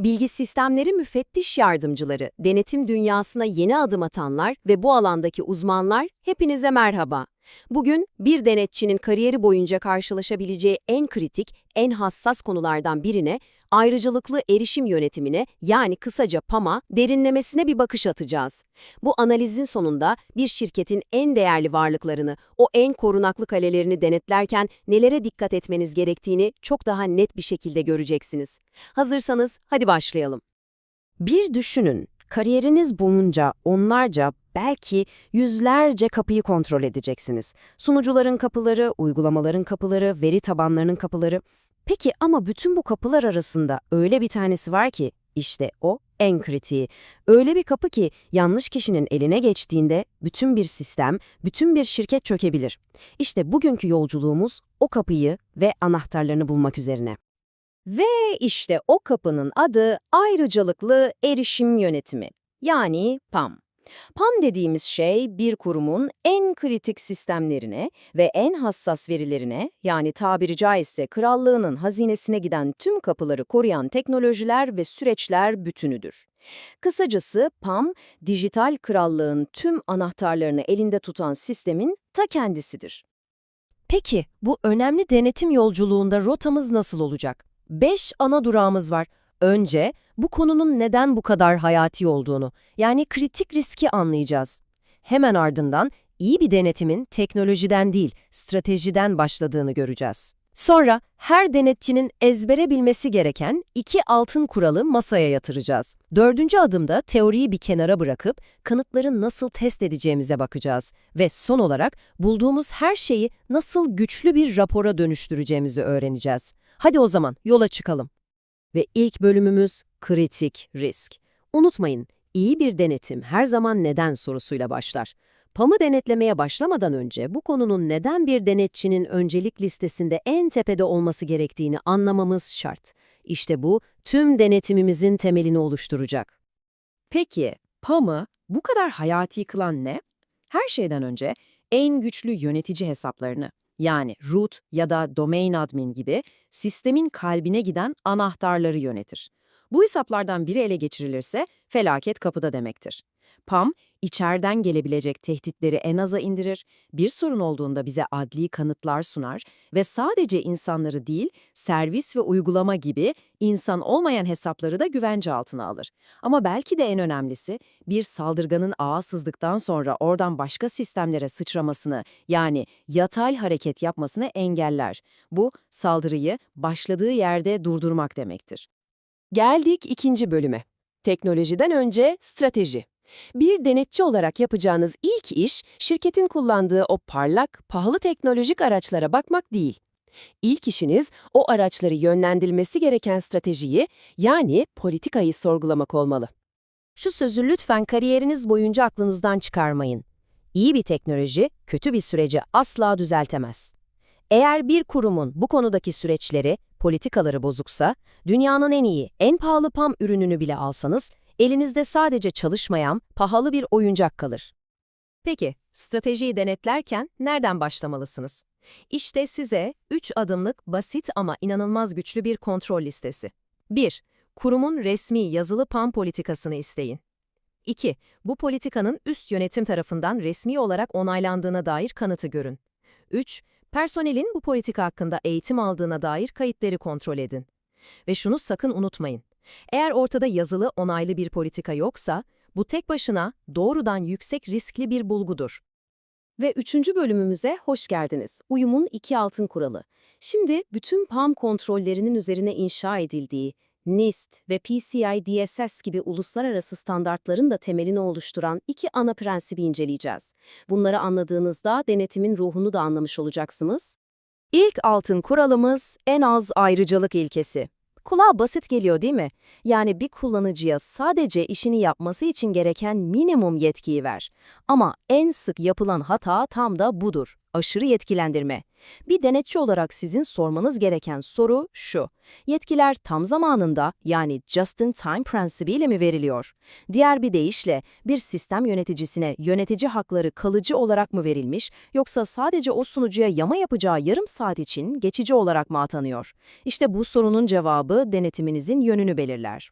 Bilgi sistemleri müfettiş yardımcıları, denetim dünyasına yeni adım atanlar ve bu alandaki uzmanlar hepinize merhaba. Bugün bir denetçinin kariyeri boyunca karşılaşabileceği en kritik, en hassas konulardan birine, ayrıcalıklı erişim yönetimine yani kısaca PAM'a derinlemesine bir bakış atacağız. Bu analizin sonunda bir şirketin en değerli varlıklarını, o en korunaklı kalelerini denetlerken nelere dikkat etmeniz gerektiğini çok daha net bir şekilde göreceksiniz. Hazırsanız hadi başlayalım. Bir düşünün, kariyeriniz boyunca onlarca, belki yüzlerce kapıyı kontrol edeceksiniz. Sunucuların kapıları, uygulamaların kapıları, veri tabanlarının kapıları. Peki ama bütün bu kapılar arasında öyle bir tanesi var ki, işte o en kritiği. Öyle bir kapı ki yanlış kişinin eline geçtiğinde bütün bir sistem, bütün bir şirket çökebilir. İşte bugünkü yolculuğumuz o kapıyı ve anahtarlarını bulmak üzerine. Ve işte o kapının adı ayrıcalıklı erişim yönetimi. Yani PAM. PAM dediğimiz şey bir kurumun en kritik sistemlerine ve en hassas verilerine yani tabiri caizse krallığının hazinesine giden tüm kapıları koruyan teknolojiler ve süreçler bütünüdür. Kısacası PAM, dijital krallığın tüm anahtarlarını elinde tutan sistemin ta kendisidir. Peki bu önemli denetim yolculuğunda rotamız nasıl olacak? Beş ana durağımız var. Önce bu konunun neden bu kadar hayati olduğunu, yani kritik riski anlayacağız. Hemen ardından iyi bir denetimin teknolojiden değil, stratejiden başladığını göreceğiz. Sonra her denetçinin ezbere bilmesi gereken iki altın kuralı masaya yatıracağız. Dördüncü adımda teoriyi bir kenara bırakıp kanıtları nasıl test edeceğimize bakacağız. Ve son olarak bulduğumuz her şeyi nasıl güçlü bir rapora dönüştüreceğimizi öğreneceğiz. Hadi o zaman yola çıkalım. Ve ilk bölümümüz kritik risk. Unutmayın, iyi bir denetim her zaman neden sorusuyla başlar. PAM'ı denetlemeye başlamadan önce bu konunun neden bir denetçinin öncelik listesinde en tepede olması gerektiğini anlamamız şart. İşte bu tüm denetimimizin temelini oluşturacak. Peki, PAM'ı bu kadar hayati kılan ne? Her şeyden önce en güçlü yönetici hesaplarını, yani root ya da domain admin gibi sistemin kalbine giden anahtarları yönetir. Bu hesaplardan biri ele geçirilirse felaket kapıda demektir. PAM, içeriden gelebilecek tehditleri en aza indirir, bir sorun olduğunda bize adli kanıtlar sunar ve sadece insanları değil, servis ve uygulama gibi insan olmayan hesapları da güvence altına alır. Ama belki de en önemlisi, bir saldırganın ağa sızdıktan sonra oradan başka sistemlere sıçramasını, yani yatay hareket yapmasını engeller. Bu, saldırıyı başladığı yerde durdurmak demektir. Geldik ikinci bölüme. Teknolojiden önce strateji. Bir denetçi olarak yapacağınız ilk iş, şirketin kullandığı o parlak, pahalı teknolojik araçlara bakmak değil. İlk işiniz o araçları yönlendirmesi gereken stratejiyi, yani politikayı sorgulamak olmalı. Şu sözü lütfen kariyeriniz boyunca aklınızdan çıkarmayın. İyi bir teknoloji, kötü bir süreci asla düzeltemez. Eğer bir kurumun bu konudaki süreçleri, politikaları bozuksa, dünyanın en iyi, en pahalı PAM ürününü bile alsanız, elinizde sadece çalışmayan, pahalı bir oyuncak kalır. Peki, stratejiyi denetlerken nereden başlamalısınız? İşte size 3 adımlık basit ama inanılmaz güçlü bir kontrol listesi. 1. Kurumun resmi yazılı PAM politikasını isteyin. 2. Bu politikanın üst yönetim tarafından resmi olarak onaylandığına dair kanıtı görün. 3. Personelin bu politika hakkında eğitim aldığına dair kayıtları kontrol edin. Ve şunu sakın unutmayın. Eğer ortada yazılı onaylı bir politika yoksa, bu tek başına doğrudan yüksek riskli bir bulgudur. Ve üçüncü bölümümüze hoş geldiniz. Uyumun iki altın kuralı. Şimdi bütün PAM kontrollerinin üzerine inşa edildiği, NIST ve PCI DSS gibi uluslararası standartların da temelini oluşturan iki ana prensibi inceleyeceğiz. Bunları anladığınızda denetimin ruhunu da anlamış olacaksınız. İlk altın kuralımız en az ayrıcalık ilkesi. Kulağa basit geliyor değil mi? Yani bir kullanıcıya sadece işini yapması için gereken minimum yetkiyi ver. Ama en sık yapılan hata tam da budur. Aşırı yetkilendirme. Bir denetçi olarak sizin sormanız gereken soru şu. Yetkiler tam zamanında yani just in time prensibiyle mi veriliyor? Diğer bir deyişle bir sistem yöneticisine yönetici hakları kalıcı olarak mı verilmiş yoksa sadece o sunucuya yama yapacağı yarım saat için geçici olarak mı atanıyor? İşte bu sorunun cevabı denetiminizin yönünü belirler.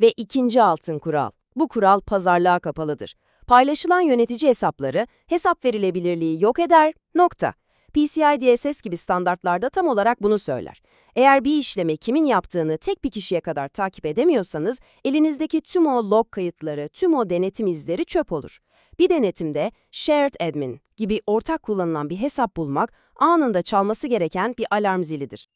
Ve ikinci altın kural. Bu kural pazarlığa kapalıdır. Paylaşılan yönetici hesapları hesap verilebilirliği yok eder, nokta. PCI DSS gibi standartlarda tam olarak bunu söyler. Eğer bir işlemi kimin yaptığını tek bir kişiye kadar takip edemiyorsanız, elinizdeki tüm o log kayıtları, tüm o denetim izleri çöp olur. Bir denetimde shared admin gibi ortak kullanılan bir hesap bulmak anında çalması gereken bir alarm zilidir.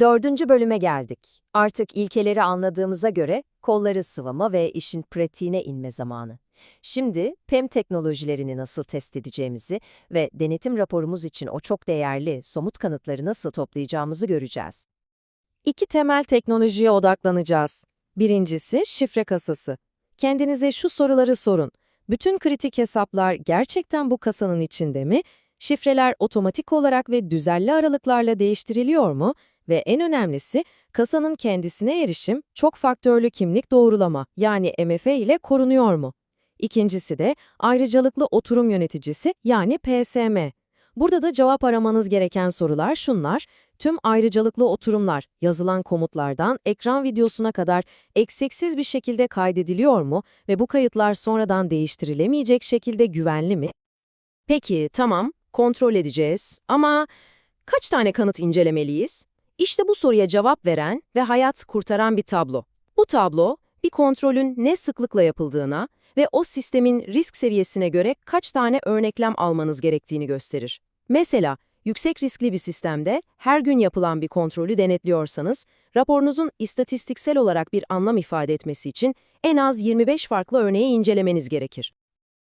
Dördüncü bölüme geldik. Artık ilkeleri anladığımıza göre kolları sıvama ve işin pratiğine inme zamanı. Şimdi PEM teknolojilerini nasıl test edeceğimizi ve denetim raporumuz için o çok değerli somut kanıtları nasıl toplayacağımızı göreceğiz. İki temel teknolojiye odaklanacağız. Birincisi şifre kasası. Kendinize şu soruları sorun. Bütün kritik hesaplar gerçekten bu kasanın içinde mi? Şifreler otomatik olarak ve düzenli aralıklarla değiştiriliyor mu? Ve en önemlisi, kasanın kendisine erişim çok faktörlü kimlik doğrulama yani MFA ile korunuyor mu? İkincisi de ayrıcalıklı oturum yöneticisi yani PSM. Burada da cevap aramanız gereken sorular şunlar. Tüm ayrıcalıklı oturumlar yazılan komutlardan ekran videosuna kadar eksiksiz bir şekilde kaydediliyor mu ve bu kayıtlar sonradan değiştirilemeyecek şekilde güvenli mi? Peki, tamam, kontrol edeceğiz ama kaç tane kanıt incelemeliyiz? İşte bu soruya cevap veren ve hayat kurtaran bir tablo. Bu tablo, bir kontrolün ne sıklıkla yapıldığına ve o sistemin risk seviyesine göre kaç tane örneklem almanız gerektiğini gösterir. Mesela, yüksek riskli bir sistemde her gün yapılan bir kontrolü denetliyorsanız, raporunuzun istatistiksel olarak bir anlam ifade etmesi için en az 25 farklı örneği incelemeniz gerekir.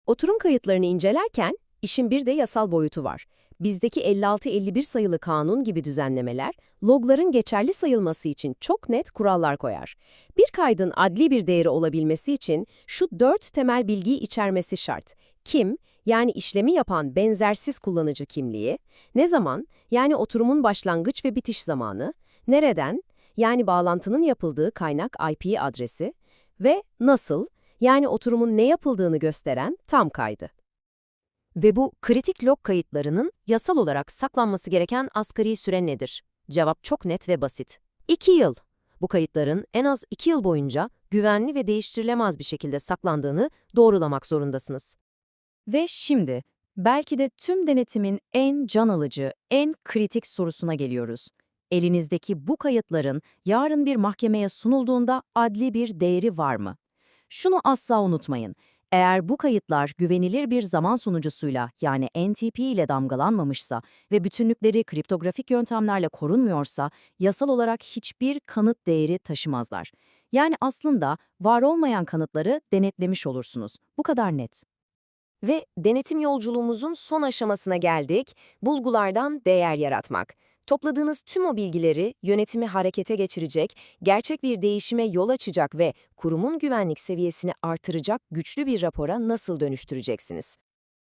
Oturum kayıtlarını incelerken, işin bir de yasal boyutu var. Bizdeki 56-51 sayılı kanun gibi düzenlemeler, logların geçerli sayılması için çok net kurallar koyar. Bir kaydın adli bir değeri olabilmesi için şu dört temel bilgiyi içermesi şart. Kim, yani işlemi yapan benzersiz kullanıcı kimliği, ne zaman, yani oturumun başlangıç ve bitiş zamanı, nereden, yani bağlantının yapıldığı kaynak IP adresi ve nasıl, yani oturumun ne yapıldığını gösteren tam kaydı. Ve bu kritik log kayıtlarının yasal olarak saklanması gereken asgari süre nedir? Cevap çok net ve basit. 2 yıl. Bu kayıtların en az 2 yıl boyunca güvenli ve değiştirilemez bir şekilde saklandığını doğrulamak zorundasınız. Ve şimdi belki de tüm denetimin en can alıcı, en kritik sorusuna geliyoruz. Elinizdeki bu kayıtların yarın bir mahkemeye sunulduğunda adli bir değeri var mı? Şunu asla unutmayın. Eğer bu kayıtlar güvenilir bir zaman sunucusuyla yani NTP ile damgalanmamışsa ve bütünlükleri kriptografik yöntemlerle korunmuyorsa yasal olarak hiçbir kanıt değeri taşımazlar. Yani aslında var olmayan kanıtları denetlemiş olursunuz. Bu kadar net. Ve denetim yolculuğumuzun son aşamasına geldik, bulgulardan değer yaratmak. Topladığınız tüm o bilgileri yönetimi harekete geçirecek, gerçek bir değişime yol açacak ve kurumun güvenlik seviyesini artıracak güçlü bir rapora nasıl dönüştüreceksiniz?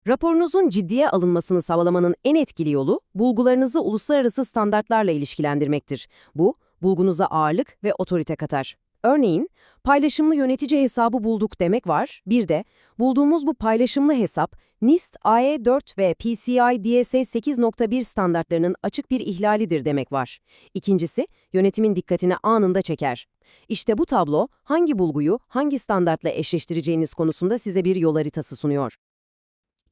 Raporunuzun ciddiye alınmasını sağlamanın en etkili yolu, bulgularınızı uluslararası standartlarla ilişkilendirmektir. Bu, bulgunuza ağırlık ve otorite katar. Örneğin, paylaşımlı yönetici hesabı bulduk demek var. Bir de, bulduğumuz bu paylaşımlı hesap, NIST AE4 ve PCI DSS 8.1 standartlarının açık bir ihlalidir demek var. İkincisi, yönetimin dikkatini anında çeker. İşte bu tablo, hangi bulguyu hangi standartla eşleştireceğiniz konusunda size bir yol haritası sunuyor.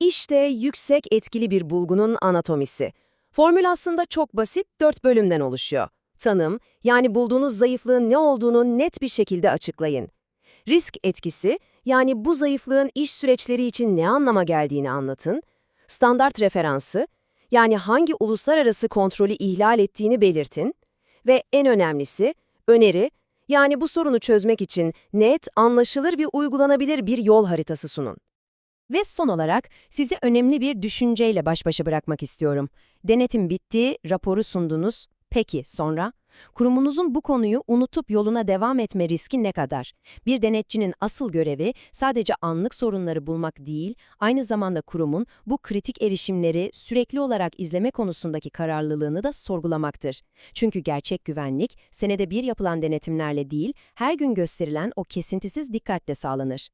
İşte yüksek etkili bir bulgunun anatomisi. Formül aslında çok basit, dört bölümden oluşuyor. Tanım, yani bulduğunuz zayıflığın ne olduğunu net bir şekilde açıklayın. Risk etkisi, yani bu zayıflığın iş süreçleri için ne anlama geldiğini anlatın. Standart referansı, yani hangi uluslararası kontrolü ihlal ettiğini belirtin. Ve en önemlisi, öneri, yani bu sorunu çözmek için net, anlaşılır ve uygulanabilir bir yol haritası sunun. Ve son olarak sizi önemli bir düşünceyle baş başa bırakmak istiyorum. Denetim bitti, raporu sundunuz. Peki sonra? Kurumunuzun bu konuyu unutup yoluna devam etme riski ne kadar? Bir denetçinin asıl görevi sadece anlık sorunları bulmak değil, aynı zamanda kurumun bu kritik erişimleri sürekli olarak izleme konusundaki kararlılığını da sorgulamaktır. Çünkü gerçek güvenlik, senede bir yapılan denetimlerle değil, her gün gösterilen o kesintisiz dikkatle sağlanır.